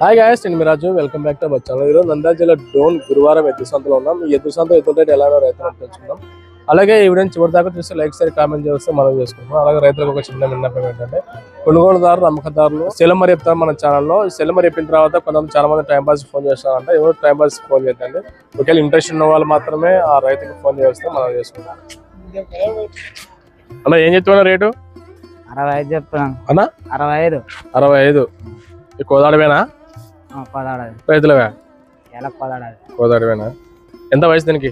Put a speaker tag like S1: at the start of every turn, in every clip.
S1: Hi guys నేను Miraju welcome back to our channel ఈరోజు నంద్యాల జిల్లా డోన్ గురువారం ఎద్దు సంతలో ఉన్నాం. ఈ ఎద్దు సంత ఎద్దు రేట్ ఎలా రైతులు తెలుసుకుందాం. అలాగే ఈ వీడియోని చివరి దాకా చూస్తే లైక్ సరి కామెంట్ చేస్తే మనం చేసుకుంటాం అలాగే రైతులకు ఒక చిన్న విన్నపం ఏంటంటే కొనుగోలుదారులు అమ్మకదారులు సెలమరి చెప్తారు మన ఛానల్లో సెలమరి చెప్పిన తర్వాత కొంతమంది చాలా మంది టైం పాస్ ఫోన్ చేస్తారంటే. ఎవరు టైం పాస్ ఫోన్ చేద్దండి ఒకవేళ ఇంట్రెస్ట్ ఉన్న వాళ్ళు మాత్రమే ఆ రైతుకి ఫోన్ చేస్తే మనం చేసుకుంటాం అన్న ఏం చెప్తున్నా రేటు?
S2: అరవై ఐదు చెప్తున్నాను.
S1: అన్న?
S2: అరవై ఐదు.
S1: అరవై ఐదు. ఈ రైతులవే?
S2: ఎలా
S1: ఎంత వయసు దీనికి?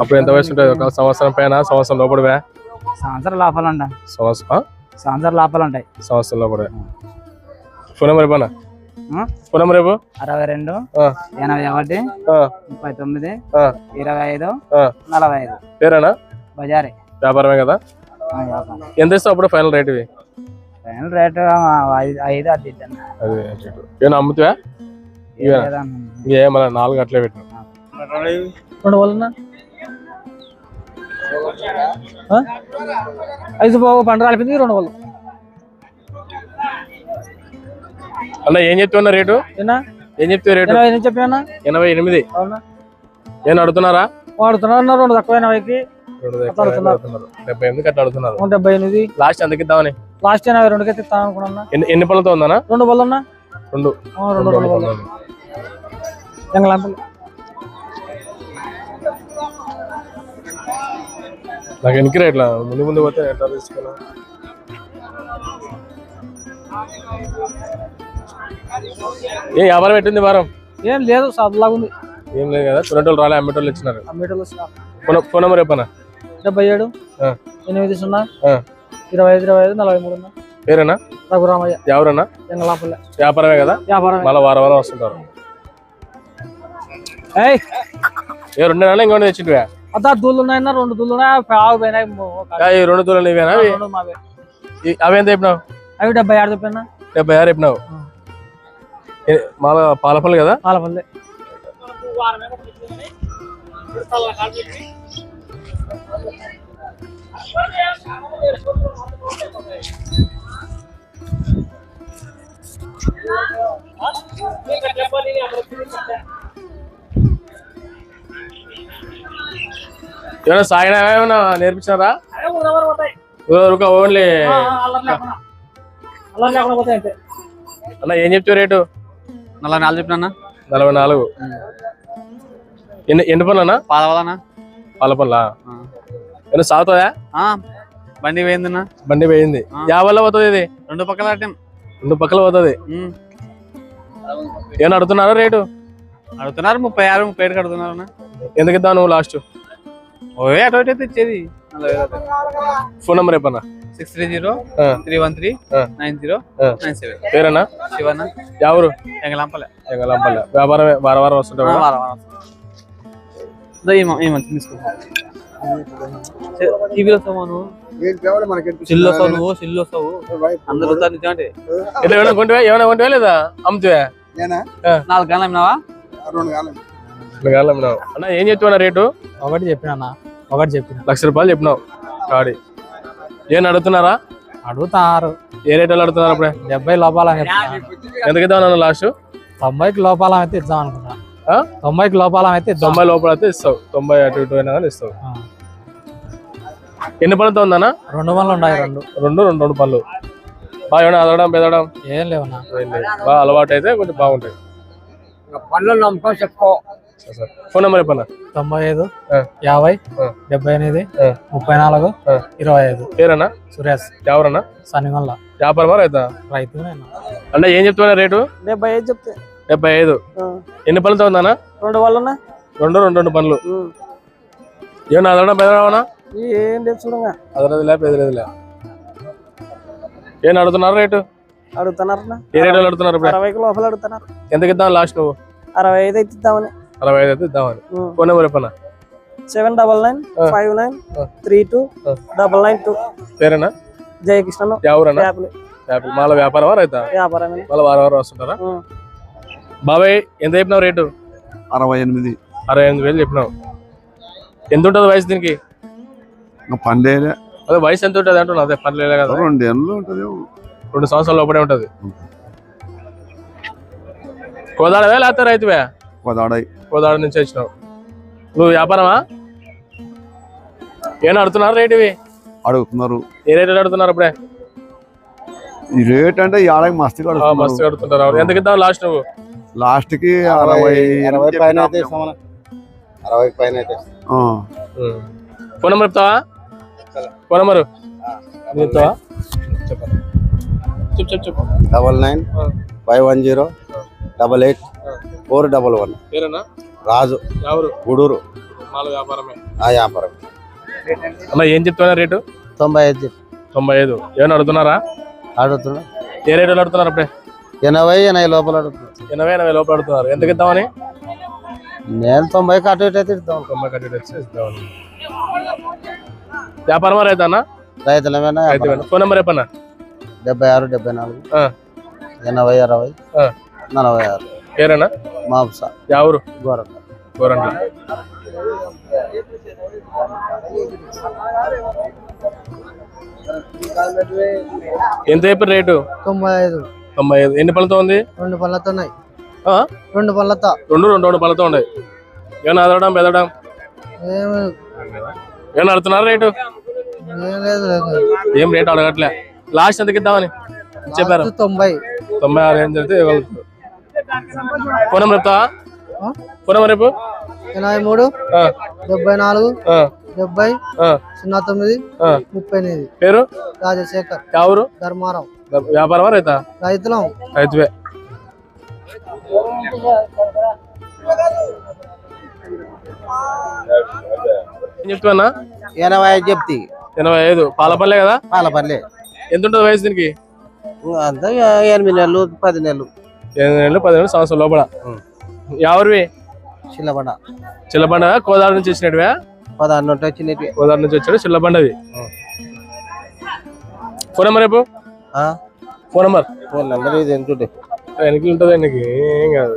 S1: అప్పుడు ఎంత వయసు ఉంటుంది? ఒక సంవత్సరం పైన సంవత్సరం లోపడివే
S2: సంవత్సరం లోపల ఉంటాయి
S1: సంవత్సరం?
S2: సంవత్సరం లోపల ఉంటాయి
S1: సంవత్సరం లోపడే ఫోన్ నెంబర్ రేపు
S2: ఆ?
S1: ఫోన్ నెంబర్ రేపు
S2: అరవై రెండు ఎనభై ఒకటి ముప్పై తొమ్మిది ఇరవై ఐదు. నలభై ఐదు.
S1: పేరేనా?
S2: బజారీ.
S1: వ్యాపారమే కదా. ఎంత ఇస్తావు అప్పుడు ఫైనల్ రేట్ ఇవి?
S2: ఫైనల్ రేటు ఆ, ఐదు. అది
S1: అమ్ముతావా?
S2: ఏం
S1: ఇవే.
S2: లేదన్న.
S1: ఏ మళ్ళీ నాలుగు అట్లే పెట్టిన
S3: రెండు వాళ్ళన్నా ఐదు బాబు పంట రాలిపోయింది రెండు వాళ్ళు
S1: అన్న ఏం చెప్తున్నా రేటు?
S3: ఏనా?
S1: ఏం చెప్తావు రేటు?
S3: ఎనభై చెప్పినా
S1: ఎనభై ఎనిమిది.
S3: అవునా?
S1: ఏం అడుగుతున్నారా?
S3: వాడుతున్నారు రెండు తక్కువ ఎనభైకి.
S1: రెండు
S3: అట్లా
S1: ఎక్కువ
S3: అడుగుతున్నారు.
S1: అడుగుతున్నారు. డెబ్బై ఎనిమిది అట్లా అడుగుతున్నారు.
S3: నూట డెబ్బై ఎనిమిది.
S1: లాస్ట్ ఎందుకు ఇద్దామని
S3: లాస్ట్ ఎనభై రెండుకి అయితే ఇస్తాను అనుకున్నా
S1: ఎన్ని ఎన్ని పళ్ళతో ఉందన్నా?
S3: రెండు బళ్ళు ఉన్నా
S1: రెండు.
S3: రెండు రెండు. ఎంగళంపల్లి
S1: నాకు ఎనికి ఇట్లా? ముందు ముందు పోతే ఎట్లా తీసుకున్నా? ఏ వ్యాపారం పెట్టింది వారం
S3: ఏం లేదు సబ్లాగా ఉంది.
S1: ఏం లేదు కదా? కొనేటోళ్ళు రాలే అమ్మేటోళ్ళు ఇచ్చినారు.
S3: అమ్మేటోళ్ళు
S1: ఫోన్ ఫోన్ నెంబర్ చెప్పనా
S3: డెబ్బై ఏడు. ఎనిమిది సున్నా. ఇరవై ఐదు ఇరవై ఐదు నలభై మూడు ఉన్నా
S1: పేరేనా?
S3: రఘురామయ్య.
S1: ఎవరన్నా?
S3: ఎంగళంపల్లి.
S1: వ్యాపారమే కదా?
S3: వ్యాపారం
S1: మళ్ళీ వారం వారం వస్తుంటారు.
S3: ఏయ్!
S1: ఏ రెండు నెలలు ఇంకోటి తెచ్చింటివా
S3: అదా దూళ్ళు ఉన్నాయన్నా రెండు దూళ్ళు ఉన్నాయి?
S1: ఈ రెండు దూరం ఇవేనా అవి? ఎంత చెప్పినావు?
S3: అవి డెబ్బై ఆరు చెప్పినా?
S1: డెబ్బై ఆరు చెప్పినావు. మళ్ళా పాలపల్లి కదా?
S3: పాలపల్లి.
S1: ఏమైనా సాగినా ఏమైనా నేర్పించారా ఊరుక ఓన్లీ. అన్న ఏం చెప్తావు రేటు?
S2: నలభై నాలుగు చెప్పినా
S1: నలభై నాలుగు. ఎన్ని ఎన్ని పనులు అన్న?
S2: పదవలనా
S1: పాల పనులా? ఏమైనా సాగుతుందా
S2: బండి పోయిందన్నా
S1: బండి పోయింది.
S2: ఆ.
S1: యాభైలో పోతుంది ఇది?
S2: రెండు పక్కల
S1: రెండు పక్కల పోతుంది. ఏమైనా అడుగుతున్నారా రేటు?
S2: అడుగుతున్నారు ముప్పై ఆరు ముప్పై ఏడు అడుగుతున్నారు
S1: ఎందుకు ఇద్దాం నువ్వు లాస్ట్?
S2: ఓవే అటు అయితే ఇచ్చేది
S1: ఫోన్ నెంబర్ చెప్పన్నా
S2: six three zero. Three one three. Nine zero. Nine seven.
S1: పేరన్నా?
S2: Shivanna.
S1: ఎవరు
S2: ఎంగలాంపలే
S1: ఎంగలంపల్లి. వ్యాపారమే వారం వారం వస్తుంటావు? కదా?
S2: వారం వారం టీవీలో నువ్వు అందరు నిజమంటే
S1: ఇట్లా ఏమైనా కొంటివా? ఏమైనా కొంటివా లేదా? అమ్ముతావా?
S2: నాలుగు గంటలు అమ్మినావా?
S1: రెండు గాలి అమ్మినావు? అన్న ఏం చెప్తున్నా రేటు?
S3: ఒకటి చెప్పినా ఒకటి చెప్పిన.
S1: లక్ష రూపాయలు చెప్పినావు. కాడి ఏం అడుగుతున్నారా?
S3: అడుగుతారు.
S1: ఏ రేట్ వాళ్ళు అడుగుతున్నారు అప్పుడే?
S3: డెబ్బై లోపాల
S1: ఎందుకు ఇద్దాం లాస్ట్?
S3: తొంభైకి లోపాలం అయితే ఇద్దాం అనుకున్నా.
S1: ఆ?
S3: తొంభైకి లోపాలం అయితే
S1: తొంభై లోపల అయితే ఇస్తావు. తొంభై అటు ఇటు అయినా కానీ ఇస్తావు. ఎన్ని పనులతో ఉందన్నా?
S3: రెండు వందలు ఉన్నాయి రెండు.
S1: రెండు రెండు రెండు పనులు బాగా అదవడం బెదవడం?
S3: ఏం లేవన్నా
S1: లేదు. బాగా అలవాటు అయితే కొంచెం బాగుంటాయి.
S3: పనులు నమ్మకం చెప్పుకో.
S1: ఫోన్ నెంబర్ చెప్పన్నా
S3: తొంభై ఐదు. యాభై. డెబ్బై ఎనిమిది. ముప్పై నాలుగు. ఇరవై ఐదు
S1: పేరన్నా
S3: సురేష్.
S1: ఎవరన్నా?
S3: సనిగొల్ల
S1: వ్యాపారమా రైతా?
S3: రైతు
S1: అంటే ఏం చెప్తున్నా రేటు?
S3: డెబ్బై ఐదు చెప్తే.
S1: డెబ్బై ఐదు ఎన్ని పనులతో ఉందన్నా
S3: రెండు వాళ్ళన్నా
S1: రెండు రెండు రెండు పనులు. ఏమన్నా అదవడం బెదవడమనా
S3: ఏం లేదు చూడంగా.
S1: అదరదిలే పెదరదిలే ఏం అడుగుతున్నారు రేటు?
S3: అడుగుతున్నారు
S1: ఏ రేట్ అడుగుతున్నారు
S3: అరవైకి లోపల అడుగుతున్నారు.
S1: ఎందుకు ఇద్దాం లాస్ట్ నువ్వు?
S3: అరవై ఐదు అయితే ఇద్దామని.
S1: అరవై ఐదు అయితే ఇద్దామని. ఫోన్ నెంబర్ చెప్పన్నా
S3: seven double nine. Five nine. Three two. Double nine two.
S1: పేరేనా?
S3: జయకృష్ణను.
S1: ఎవరన్నా
S3: యాప్లు.
S1: మళ్ళీ వ్యాపారమా రైతా?
S3: వ్యాపారమే.
S1: మళ్ళీ వారం వారం వస్తుంటారా బాబాయ్ ఎంత చెప్పినావు రేటు?
S4: అరవై ఎనిమిది.
S1: అరవై ఎనిమిది వేలు చెప్పినావు. ఎంత ఉంటుంది వయసు దీనికి?
S4: పండేలే.
S1: అదే వయసు ఎంత ఉంటుంది అంటున్నా అదే పర్లేదు కదా.
S4: రెండు ఏళ్ళు ఉంటుంది.
S1: రెండు సంవత్సరాల లోపలే ఉంటుంది. కోదాడవే లేకపోతే రైతువే?
S4: కొదాడై.
S1: కోదాడ నుంచి వచ్చినావు. నువ్వు వ్యాపారమా? ఏం అడుగుతున్నారు రేట్ ఇవి?
S4: అడుగుతున్నారు.
S1: ఏ రేట్ అడుగుతున్నారు ఇప్పుడే?
S4: ఈ రేట్ అంటే ఈ ఆడకి మస్తు
S1: ఆ, మస్తు అడుగుతుంటారు అవును. ఎంతకి ఇద్దాం లాస్ట్ నువ్వు?
S4: లాస్ట్కి అరవై
S2: అరవై పైన. అరవై పైన అయితే. ఇస్తాం.
S4: ఆ,
S1: ఫోన్ నెంబర్ చెప్తావా? Phone number? చెప్తావా చెప్పు చెప్పు చెప్పు
S2: double nine. Five one zero. Double eight four double one. Raju.
S1: ఎవరు?
S2: గూడూరు.
S1: వ్యాపారమే.
S2: ఆ వ్యాపారం
S1: అన్న ఏం చెప్తున్నా రేటు?
S2: తొంభై ఐదు
S1: తొంభై ఐదు. ఏమైనా అడుగుతున్నారా?
S2: అడుగుతున్నా.
S1: ఏ రేటు అడుగుతున్నారు అప్పుడే?
S2: ఎనభై ఎనభై లోపల అడుగుతున్నా.
S1: ఎనభై ఎనభై లోపల అడుగుతున్నారు. ఎంతకి ఇద్దామని?
S2: నేను తొంభైకి అటు ఇటు అయితే ఇద్దాం.
S1: తొంభై కట్టి వచ్చి ఇద్దామని. వ్యాపారమా రైతా అన్న?
S2: రైతులమేనా?
S1: రైతు ఫోన్ నెంబర్ చెప్పన్నా
S2: డెబ్బై ఆరు డెబ్బై నాలుగు.
S1: ఆ.
S2: ఎనభై అరవై.
S1: ఆ.
S2: నలభై ఆరు.
S1: పేరేనా
S2: మాంసా
S1: యావూరు?
S2: గోరక
S1: గోరంట్ల. ఎంత చెప్పారు రేటు?
S2: తొంభై ఐదు.
S1: తొంభై ఐదు. ఎన్ని పళ్ళతో ఉంది?
S2: రెండు పళ్ళతో ఉన్నాయి
S1: ఆ?
S2: రెండు పళ్ళతో.
S1: రెండు రెండు రెండు పళ్ళతో ఉన్నాయి. ఏమన్నా అదవడం బెదవడం ఏమన్నా అడుగుతున్నారు రేటు?
S2: ఏం
S1: రేటు అడగట్లే. లాస్ట్ ఇద్దామని? చెప్పారు.
S2: తొంభై.
S1: తొంభై ఆరు ఏం చెప్తే ఇవ్వగలుగుతారు ఫోన్ నెంబర్ చెప్తావా? ఫోన్ నెంబర్ రేపు
S2: ఎనభై మూడు డెబ్బై నాలుగు డెబ్బై సున్నా తొమ్మిది ముప్పై ఎనిమిది.
S1: పేరు?
S2: రాజశేఖర్.
S1: ఎవరు
S2: ధర్మారావు.
S1: వ్యాపారమా రైతా?
S2: రైతులం.
S1: రైతువే. చెప్తున్నా
S2: ఎనభై ఐదు చెప్తి.
S1: ఎనభై ఐదు. పాలపల్లె కదా?
S2: పాలపల్లి
S1: ఎంత ఉంటుంది వయసు దీనికి?
S2: అంతా ఎనిమిది నెలలు పది నెలలు.
S1: ఎనిమిది నెలలు పదిహేను సంవత్సరం లోపల. ఎవరివి
S2: చిల్లబండ.
S1: చిల్లబండ కోదాడ నుంచి వచ్చినట్టువే?
S2: పదహారు నుండి వచ్చినవి.
S1: కోదాడ నుంచి వచ్చాడు చిల్లబండవి ఫోన్ నెంబర్ రేపు ఫోన్ నెంబర్.
S2: ఫోన్ నెంబర్ ఇది ఎంతుంటే
S1: వెనక్కి ఉంటుంది ఆయనకి ఏం కాదు.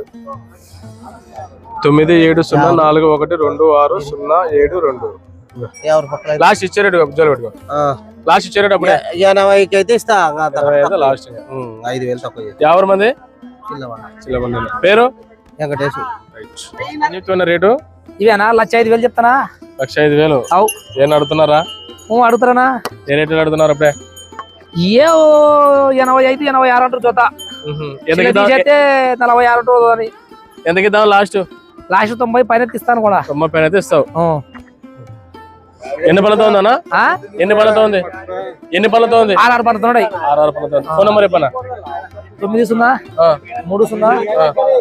S1: తొమ్మిది ఏడు సున్నా నాలుగు ఒకటి రెండు ఆరు సున్నా ఏడు రెండు. లాస్ట్ ఇచ్చారేటు అబ్జర్వ్ పెట్టుకో. లాస్ట్ ఇచ్చారేటు అప్పుడే.
S2: ఎనభైకి అయితే ఇస్తా.
S1: లాస్ట్
S2: ఐదు వేలు తక్కువ.
S1: ఎవరి మంది?
S2: చిల్లబండ.
S1: పేరు?
S2: వెంకటేష్.
S1: చెప్తున్న రేటు?
S3: ఇవేనా? లక్ష ఐదు వేలు చెప్తానా?
S1: లక్ష ఐదు వేలు.
S3: అవు.
S1: ఏం అడుగుతున్నారా?
S3: ఊ, అడుగుతారనా?
S1: ఏ రేటు అడుగుతున్నారు అప్పుడే?
S3: ఏ ఎనభై ఐదు ఎనభై ఆరు అంటారు జోత తీసేస్తే నలభై ఆరు అంటారు అని.
S1: ఎంతకి ఇద్దాం లాస్ట్?
S3: లాస్ట్ తొంభై పైన ఇస్తాను కూడా.
S1: తొంభై పైన అయితే ఇస్తావు. ఎన్ని పళ్ళతో ఉందన్నా? ఎన్ని పళ్ళతో ఉంది? ఎన్ని పళ్ళతో ఉంది?
S3: ఆరు ఆరు పడుతున్నాయి
S1: ఆరు ఆరు పళ్ళతో ఫోన్ నెంబర్ చెప్పనా?
S3: తొమ్మిది సున్నా మూడు సున్నా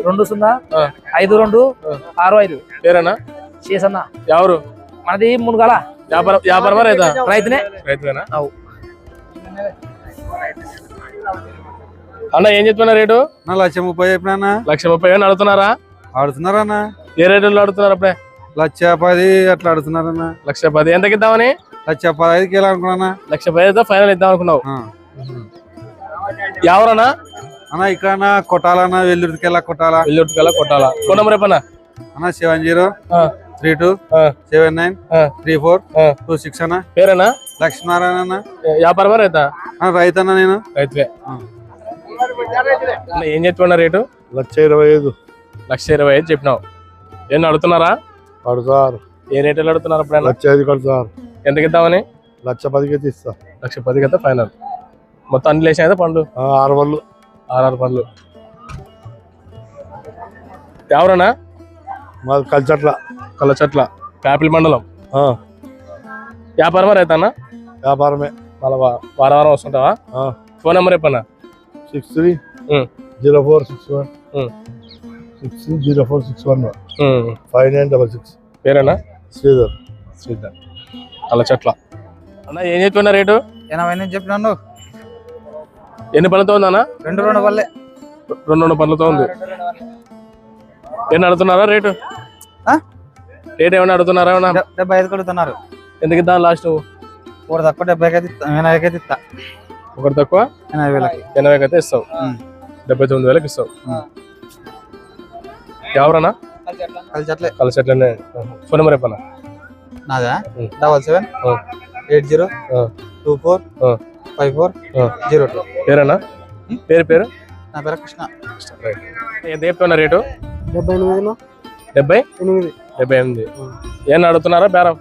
S3: రెండు సున్నా. ఐదు రెండు ఆరు ఐదు.
S1: పేరేనా?
S3: చేసన్నా.
S1: ఎవరు?
S3: మనది మునుగాల.
S1: వ్యాపారం వ్యాపారమా రైతా?
S3: రైతునే.
S1: రైతువేనా?
S3: అవు.
S1: అన్న ఏం చెప్తున్నా రేటు?
S5: నా లక్ష ముప్పై చెప్పినా
S1: లక్ష ముప్పై వేలు అడుగుతున్నారా?
S5: ఆడుతున్నారన్నా
S1: ఏ రేటులో అడుగుతున్నారు అప్పుడే?
S5: లక్ష పది అట్లా ఆడుతున్నారన్నా
S1: లక్ష పది. ఎంతకి ఇద్దామని
S5: లక్ష పదహైదుకి వెళ్ళి అనుకున్నా
S1: లక్ష పది అయితే ఫైనల్ ఇద్దాం అనుకున్నావు. ఎవరన్నా
S5: అన్న ఇక్కడ కొట్టాలన్నా వెళ్ళా కొట్టాలా
S1: కల్లా కొట్టాలా ఫోన్ నెంబర్ చెప్పన్నా
S5: అన్న సెవెన్ జీరో
S1: ఆ,
S5: త్రీ టూ
S1: ఆ,
S5: సెవెన్ నైన్
S1: ఆ.
S5: త్రీ ఫోర్
S1: ఆ.
S5: టూ సిక్స్ అన్న
S1: పేరేనా
S5: లక్ష్మీనారాయణ అన్న
S1: వ్యాపారమా రైతా
S5: అన్న రైతు అన్న నేను
S1: రైతువే అన్న ఏం చెప్తున్నా రేటు
S4: లక్ష ఇరవై ఐదు
S1: లక్ష ఇరవై ఐదు చెప్పినావు ఏం అడుగుతున్నారా
S4: కడతారు
S1: ఏ రేట్లు అడుగుతున్నారు అప్పుడైనా
S4: లక్ష ఐదు కడతారు
S1: ఎంతకి ఇద్దామని
S4: లక్ష పదికి తీస్తా
S1: లక్ష పదికి అయితే ఫైనల్ మొత్తం అన్ని లేచిన అయితే పండు
S4: ఆరు వాళ్ళు
S1: ఆర్ఆర్ పండ్లు. ఎవరన్నా?
S4: మాది కల్చట్ల.
S1: కళ్ళ చెట్ల. కాపిల్ మండలం. వ్యాపారమా రైతన్నా?
S4: వ్యాపారమే.
S1: మళ్ళీ వారం వారం వస్తుంటావా? ఫోన్ నెంబర్ చెప్పన్నా?
S4: Six three. Zero four six one. Six three zero four six one. Five nine double six.
S1: పేరేనా?
S4: Sridhar.
S1: Sridhar. కళ్ళ చెట్ల. అన్న ఏం చెప్తున్నా రేటు?
S2: ఎనభై నుంచి చెప్పినాను.
S1: ఎన్ని పళ్ళతో ఉందన్నా?
S2: రెండు రెండు పల్లె
S1: రెండు రెండు పళ్ళతో ఉంది. ఎన్ని అడుగుతున్నారా రేటు? రేట్ ఏమైనా అడుగుతున్నారా ఏమన్నా?
S2: డెబ్బై ఐదు కడుగుతున్నారు
S1: ఎందుకు ఇద్దాం లాస్ట్?
S2: ఒకటి తక్కువ డెబ్బైకి అయితే ఎనభైకి అయితే ఇస్తా.
S1: ఒకటి తక్కువ?
S2: ఎనభై వేలకి.
S1: ఎనభైకి అయితే ఇస్తావు. డెబ్బై తొమ్మిది వేలకు ఇస్తావు. ఎవరన్నా?
S2: కలిసి అట్లే
S1: కలిసి అట్లనే ఫోన్ నెంబర్ చెప్పన్నా
S2: నాదా. Double seven. Eight zero. Two four. Five four. Zero two.
S1: పేరేనా? పేరు పేరు?
S6: నా పేరు కృష్ణ.
S1: ఎంత చెప్తున్నా రేటు?
S6: డెబ్బై ఎనిమిదిలో
S1: డెబ్బై?
S6: ఎనిమిది.
S1: డెబ్బై ఎనిమిది. ఏమన్నా అడుగుతున్నారా బేరం?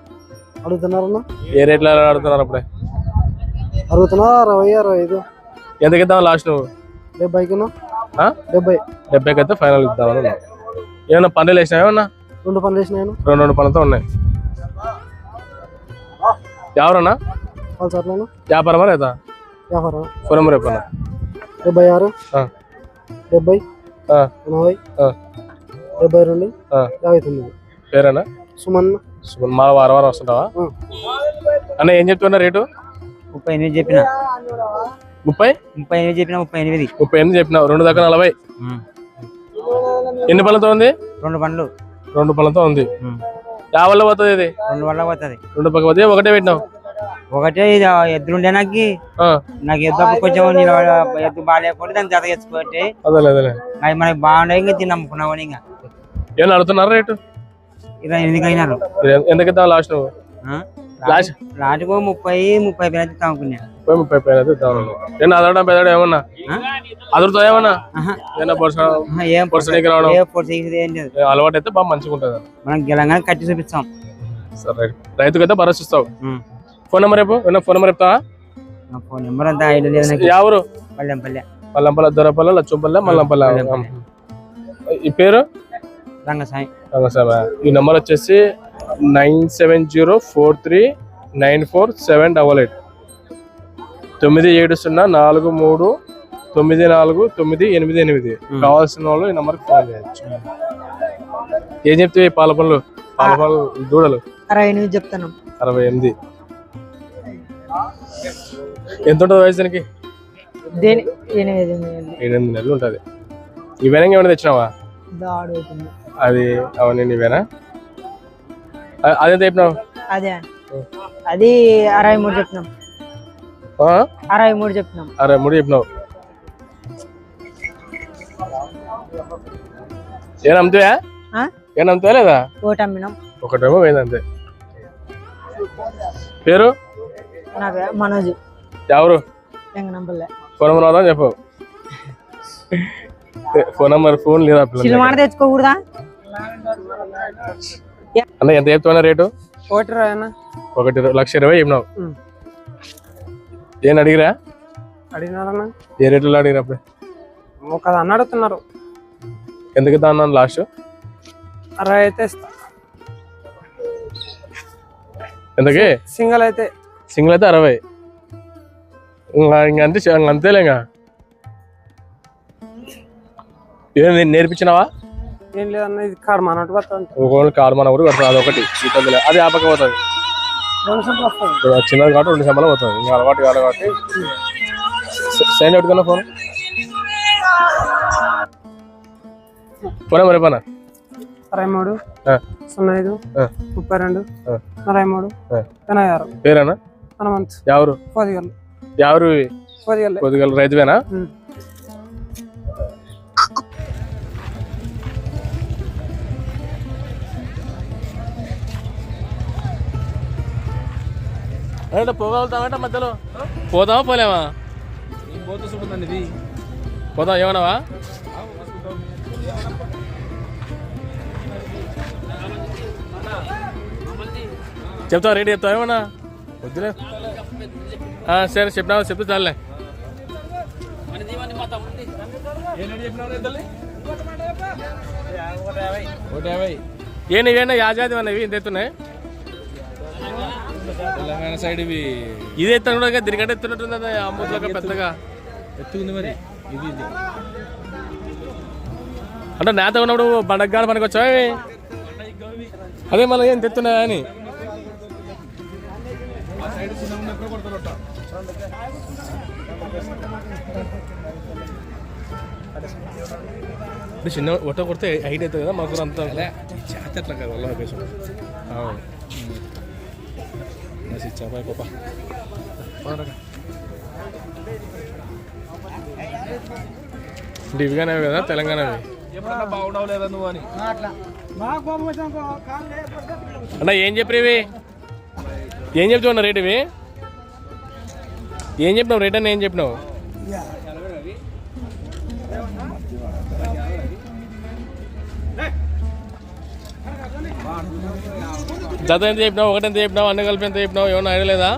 S6: అడుగుతున్నారన్నా
S1: ఏ రేట్లో అడుగుతున్నారు అప్పుడే?
S6: అడుగుతున్నా అరవై అరవై ఐదు.
S1: ఎంతకి ఇద్దాం లాస్ట్ నువ్వు?
S6: డెబ్బైకినా
S1: ఆ?
S6: డెబ్బై.
S1: డెబ్బైకి అయితే ఫైనల్ ఇద్దామని ఏమన్నా పనులు వేసినా ఏమన్నా
S6: రెండు పనులు వేసినాయను
S1: రెండు రెండు పనులతో ఉన్నాయి. ఎవరన్నా?
S6: కాల్ సార్ నేను
S1: వ్యాపారమా లేదా?
S6: వ్యాపారం డెబ్బై ఆరు.
S1: ఆ.
S6: డెబ్బై.
S1: ఆ.
S6: ఎనభై.
S1: ఆ.
S6: డెబ్బై రెండు.
S1: ఆ.
S6: యాభై తొమ్మిది.
S1: పేరేనా?
S6: సుమన్.
S1: మా వారం వారం వస్తుంటావా. అన్న ఏం చెప్తున్నా రేటు?
S7: ముప్పై ఎనిమిది చెప్పిన.
S1: ముప్పై?
S7: ముప్పై ఎనిమిది చెప్పిన ముప్పై ఎనిమిది.
S1: ముప్పై ఎనిమిది చెప్పినావు రెండు దాకా నలభై. ఎన్ని పళ్ళతో ఉంది?
S7: రెండు పండ్లు.
S1: రెండు పళ్ళతో ఉంది. యాభైలో పోతుంది ఇది?
S7: రెండు వల్ల పోతుంది.
S1: రెండు పక్క పోతే ఒకటే పెట్టినావు.
S7: ఒకటే ఇది ఎద్దులుండే నాకు.
S1: ఆ,
S7: నాకు ఎద్దు కొంచెం ఎద్దు బాగాలేకపోతే దాన్ని జత
S1: అదేలే
S7: అవి మనకి బాగుండే ఇంకా తిన్నమ్ముకున్నావు ఇంకా.
S1: ఏమన్నా అడుగుతున్నారా రేటు?
S7: ఇరవై ఎనిమిది అయినారు.
S1: ఎందుకు ఇద్దాం లాస్ట్ నువ్వు? లాస్ట్?
S7: లాటుకు ముప్పై ముప్పై పైన తమ్ముకున్నా
S1: ముప్పై ముప్పై అయితే ఇద్దాం ఏమన్నా? అదవడం పెద్దడం ఏమన్నా? అదురుతో ఏమన్నా ఏమన్నా పర్స
S7: ఏం
S1: పర్సనీకి రావడం?
S7: ఏ పొడి ఏం లేదు.
S1: ఏ అలవాటు అయితే బాగా మంచిగా ఉంటుంది
S7: మనం గెలంగా కట్టి చూపిస్తాం.
S1: సరే రైతుకైతే భరోసా ఇస్తావు.
S7: ఉం.
S1: ఫోన్ నెంబర్ రేపు ఏమన్నా ఫోన్ నెంబర్ చెప్తావా?
S7: నా ఫోన్ నెంబర్ అంతా ఐదు లేదు నాకు.
S1: ఎవరు
S7: పల్లెం పల్లె.
S1: మల్లంపల్ల దొరపల్ల లచ్చంపల్ల మల్లంపల్ల. ఈ పేరు?
S7: రంగసాయి
S1: రంగస్వామి. ఈ నెంబర్ వచ్చేసి nine seven zero four three nine four seven double eight. తొమ్మిది ఏడు సున్నా నాలుగు మూడు తొమ్మిది నాలుగు తొమ్మిది ఎనిమిది ఎనిమిది. కావాల్సిన వాళ్ళు ఈ నెంబర్కి ఫోన్ చేయొచ్చు. ఏం చెప్తే పాల పనులు పాల పనులు దూడలు.
S6: అరవై ఎనిమిది చెప్తాను.
S1: అరవై ఎనిమిది. ఎంత ఉంటుంది వయసు దానికి?
S6: దేని ఎనిమిది
S1: ఎనిమిది నెలలు ఉంటుంది. ఇవేనా ఏమైనా తెచ్చినావా? అది అవన్నీ ఇవేనా? అ- అదెంత చెప్పినావు
S6: అదే. అది అరవై మూడు చెప్తున్నాం
S1: ఆ?
S6: అరవై మూడు చెప్తున్నాం
S1: అరవై మూడు చెప్పినావు. ఏం అమ్ముతావా
S6: ఆ?
S1: ఏం అమ్ముతావా లేదా?
S6: ఒకటి అమ్మినాం.
S1: ఒకటేమో పోయింది అంతే. పేరు?
S6: నా పేరు మనోజ్.
S1: ఎవరు?
S6: వెంగనంపల్లె
S1: ఫోన్ నెంబర్ చెప్పు. ఫోన్ నెంబర్ ఫోన్ లేదా
S6: సినిమా. తెచ్చుకోకూడదా?
S1: అన్న ఎంత చెప్తున్నా రేటు?
S6: ఒకటి
S1: ఒకటి లక్ష ఇరవై చెప్పినావు. ఏం అడిగిరా?
S6: అడిగినారన్నా.
S1: ఏ రేట్లో అడిగిరా అప్పుడు?
S6: ఒక దాన్ని అడుగుతున్నారు.
S1: ఎందుకు ఇద్దాం అన్నాను లాస్ట్?
S6: అరవై అయితే ఇస్తా.
S1: ఎందుకే?
S6: సింగల్ అయితే.
S1: సింగిల్ అయితే అరవై. ఇంకా ఇంక అంతే ఇంక అంతేలే ఇంకా. ఏం నేర్పించినావా?
S6: ఏం లేదన్న ఇది కాడు మనట్టు వస్తుంది
S1: ఒకవేళ కారు మన పడుతుంది అదొకటి. ఈ పెద్దలే. అది ఆపక పోతుంది. చిన్నది కాబట్టి రెండు సంబంధాలు పోతుంది. ఇంకా అలవాటు కాదు కాబట్టి. సైన్ పెట్టుకున్నా ఫోన్. ఫోన్ మరి పనా?
S6: అరవై మూడు. సున్నా ఐదు. ముప్పై రెండు. అరవై మూడు. ఎనభై ఆరు.
S1: పేరేనా?
S6: హనుమంత్.
S1: ఎవరు?
S6: పొదిగల్.
S1: ఎవరు
S6: పొదిగల్.
S1: కొద్దిగా రైతువేనా. అంటే పోగలుగుతామంటే మధ్యలో? పోదామా పోలేమా? పోదాం ఏమన్నావా? చెప్తావా రేటు చెప్తావా ఏమన్నా? వద్దులే. సరే చెప్పినావా? చెప్తే చాలే. ఏ నీవేనా యాజాది అన్నవి ఇంత ఎత్తున్నాయి?
S8: తెలంగాణ సైడ్ ఇవి.
S1: ఇది ఎత్తాను కూడా దీనికంటే ఎత్తున్నట్టుంది అది అమ్ముతులక పెద్దగా.
S8: ఎత్తుకుంది మరి. ఇది ఇది.
S1: అంటే నేత ఉన్నప్పుడు బండగాడ పనికి వచ్చావా? అదే మళ్ళీ ఏం తెస్తున్నాయా అని. అంటే చిన్న ఒట్ట కొడితే హైట్ అవుతుంది కదా మాకు అంత
S8: చేత ఎట్లా కదా వల్ల ఆపేసాం చాపాయి పాప
S1: ఇవిగానే కదా తెలంగాణవి
S8: ఎప్పుడన్నా బాగుండవలేదా నువ్వు అని?
S1: అన్న ఏం చెప్పరు ఇవి ఏం చెప్తావు రేట్ ఇవి? ఏం చెప్పినావు? రేట్ అని ఏం చెప్పినావు? జత ఎంత చెప్పినావు? ఒకటి ఎంత చెప్పినావు? అన్ని కలిపి ఎంత చెప్పినావు? ఏమన్నా ఐడియా లేదా?